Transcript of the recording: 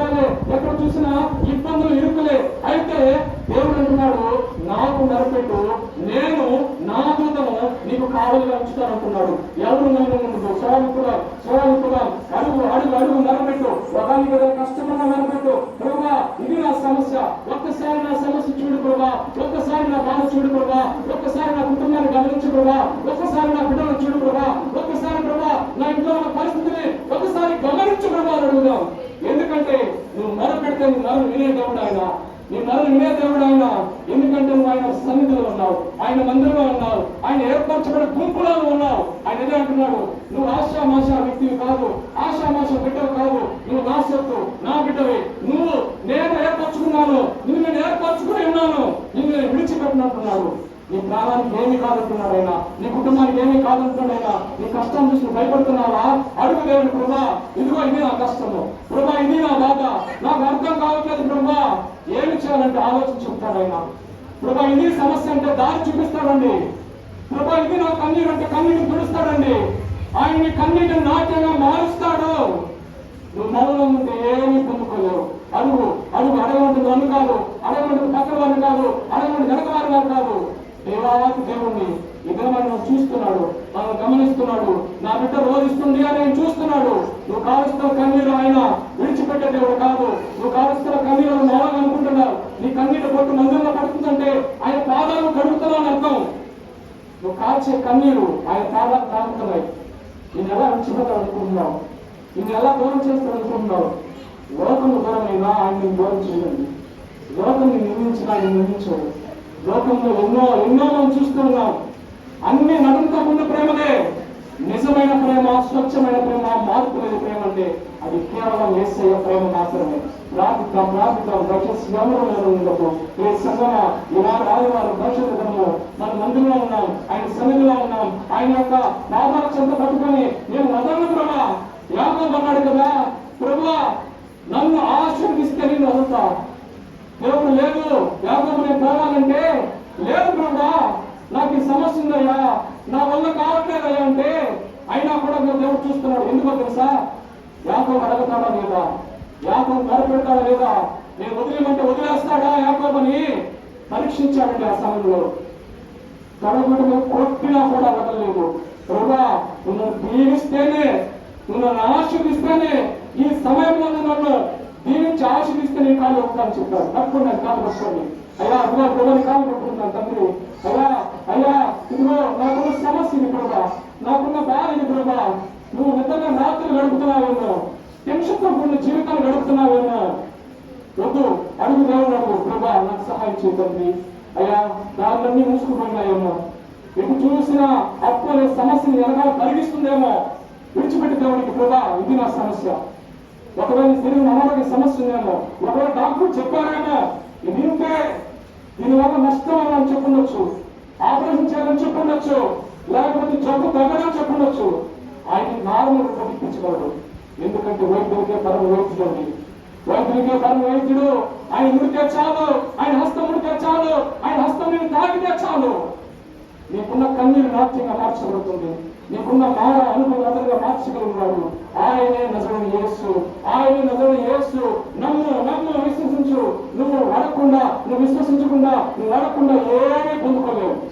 రోగాలు ఎక్కడ చూసినా ఇబ్బందులు ఇరుకులే. అయితే దేవుడు అంటున్నాడు నాకు నరపెట్టు నేను నా దూతము నీకు కావలిగా ఉంచుతాను అంటున్నాడు ఎవరు నేను ముందు సోలిపురా సోలిపురా అడుగు అడుగు అడుగు నరపెట్టు. కదా కష్టపడిన నరపెట్టు. ప్రభుగా ఇది నా సమస్య. ఒక్కసారి నా సమస్య చూడు ప్రభా. ఒక్కసారి నా బాధ చూడు ప్రభా. ఒక్కసారి నా కుటుంబాన్ని గమనించు ప్రభా. ఒక్కసారి నా బిడ్డను చూడు ప్రభా. ఒక్కసారి ప్రభా నా ఇంట్లో ఉన్న పరిస్థితిని ఒకసారి గమనించు ప్రభా అడుగుదాం. ఎందుకంటే ఎందుకంటే మొదలుపెడితే వినే దేవుడు ఆయన. నీ మొదలు వినే దేవుడు ఆయన. ఎందుకంటే నువ్వు ఆయన సన్నిధిలో ఉన్నావు. ఆయన మందిరంలో ఉన్నావు. ఆయన ఏర్పరచబడిన గుంపులో ఉన్నావు. ఆయన ఏదో అంటున్నాడు. నువ్వు ఆశామాష వ్యక్తివి కాదు. ఆశామాష బిడ్డవు కాదు. నువ్వు నా సొత్తు నా బిడ్డవి. నువ్వు నేను ఏర్పరచుకున్నాను. నిన్ను నేను ఏర్పరచుకుని ఉన్నాను. నిన్ను నేను విడిచిపెట్టినట్టున్నాడు నీ ప్రాణానికి ఏమి కాదంటున్నాడు ఆయన. నీకు నేనే ఏమీ నీ కష్టం చూసి భయపడుతున్నావా? అడుగు దేవుడు ప్రభా ఇదిగో ఇది నా కష్టము. ప్రభా ఇది నా బాధ. నాకు అర్థం కావట్లేదు ప్రభా. ఏమి చేయాలంటే ఆలోచన చెప్తాడు ఆయన. ప్రభా ఇది సమస్య అంటే దారి చూపిస్తాడండి. ప్రభా ఇది నా కన్నీరు అంటే కన్నీటిని తుడుస్తాడండి. ఆయన కన్నీటిని నాట్యంగా మారుస్తాడు. నువ్వు మౌనం ఉంటే ఏమి పొందుకోలేవు అడుగు అడుగు అడగమంటుంది నన్ను కాదు అడగమంటుంది పక్కన వారిని కాదు అడగమంటుంది వెనక వారి వారు కాదు దేవానికి దేవుణ్ణి చూస్తున్నాడు ఆమె గమనిస్తున్నాడు నా బిడ్డ రోధిస్తుంది అని ఆయన చూస్తున్నాడు. నువ్వు కావలసిన కన్నీరు ఆయన విడిచిపెట్టే దేవుడు కాదు. నువ్వు కావలసిన కన్నీరు మౌనం అనుకుంటున్నావు నీ కన్నీరు పొట్టు మందిరంలో పడుతుందంటే ఆయన పాదాలు కడుగుతున్నావు అని అర్థం. నువ్వు కాల్చే కన్నీరు ఆయన పాదాలు తాగుతున్నాయి నేను ఎలా విడిచిపెట్టాలి అనుకుంటున్నావు నేను ఎలా దూరం చేస్తాను అనుకుంటున్నావు లోకము దూరమైనా ఆయన దూరం చేయండి లోకం నిందించినా ఆయన నిందించడు లోకంలో ఎన్నో ఎన్నో మనం చూస్తున్నాం. అన్ని నడుంతో ముందు ప్రేమలే. నిజమైన ప్రేమ స్వచ్ఛమైన ప్రేమ మార్పు లేని ప్రేమ అంటే అది కేవలం ఏసయ్య ప్రేమ మాత్రమే. ప్రార్థిద్దాం ప్రార్థిద్దాం దయచేసి ఎవరు ఏ సంగమ? ఈనాడు ఆదివారం భవిష్యత్తు దినము. మన మందిలో ఉన్నాం ఆయన సన్నిధిలో ఉన్నాం. ఆయన యొక్క పాదాల చెంత పట్టుకొని నేను వదలను ప్రభా యాకోబు అన్నాడు కదా ప్రభా నన్ను ఆశీర్విస్తే నేను వదులుతా దేవుడు లేదు యాకోబు నేను పోవాలంటే లేదు ప్రభా నాకు ఈ సమస్య నా వల్ల కావట్లేదయ్యా అంటే అయినా కూడా మీరు దేవుడు చూస్తున్నాడు. ఎందుకో తెలుసా? యాకోబు అడగతాడా లేదా? యాకోబు మొరపెడతాడా లేదా? నేను వదిలేమంటే వదిలేస్తాడా యాకోబని? పరీక్షించాడండి ఆ సమయంలో. తడబడి కొట్టినా కూడా వదలలేదు. ప్రభా నువ్వు దీవిస్తేనే నువ్వు నన్ను ఆశీర్దిస్తేనే ఈ సమయంలో నన్ను దీవించి ఆశీర్దిస్తే నీ కాళ్ళు ఒప్పుతాను చెప్పాడు తప్పకుండా కాలు పట్టుకోండి. అయ్యా అదిగో ప్రభుని కాళ్ళు పట్టుకుంటాను తండ్రి. అయ్యా అయ్యా చేసింది ప్రభా. నాకున్న బాధని ప్రభా నువ్వు నిజంగా రాత్రులు గడుపుతున్నావేమో టెన్షన్తో కూడిన జీవితాలు గడుపుతున్నావేమో వద్దు అడుగు దేవుడు ప్రభా నాకు సహాయం చేయండి అయ్యా దారులన్నీ మూసుకుపోయినాయేమో. ఎటు చూసినా అప్పుల అనే సమస్యని వెనకాల కలిగిస్తుందేమో విడిచిపెట్టి దేవుడికి ప్రభా ఇది నా సమస్య. ఒకవేళ శరీరం అనారోగ్య సమస్య ఉందేమో ఒకవేళ డాక్టర్ చెప్పారేమో ఇది ఉంటే దీనివల్ల నష్టం అని చెప్పుండొచ్చు ఆపరేషన్ చేయాలని చెప్పుండొచ్చు లేకపోతే జబ్బు తగ్గదని చెప్పుండొచ్చు. ఆయన నార్మల్ పంపించగలడు ఎందుకంటే వైద్యుడికే పరమ వైద్యుడు వైద్యుడికే పరమ వైద్యుడు. ఆయన ఉడితే చాలు. ఆయన హస్తం ఉడితే చాలు. ఆయన హస్తం నేను తాగితే చాలు. నీకున్న కన్నీరు నాట్యంగా మార్చబడుతుంది. నీకున్న మార అనుభవం మార్చగలిగినాడు ఆయనే నిజమైన యేసు. ఆయనే నిజమైన యేసు. నమ్ము నమ్ము విశ్వసించు. నువ్వు అడగకుండా నువ్వు విశ్వసించకుండా నువ్వు అడగకుండా ఏమీ పొందుకోలేవు.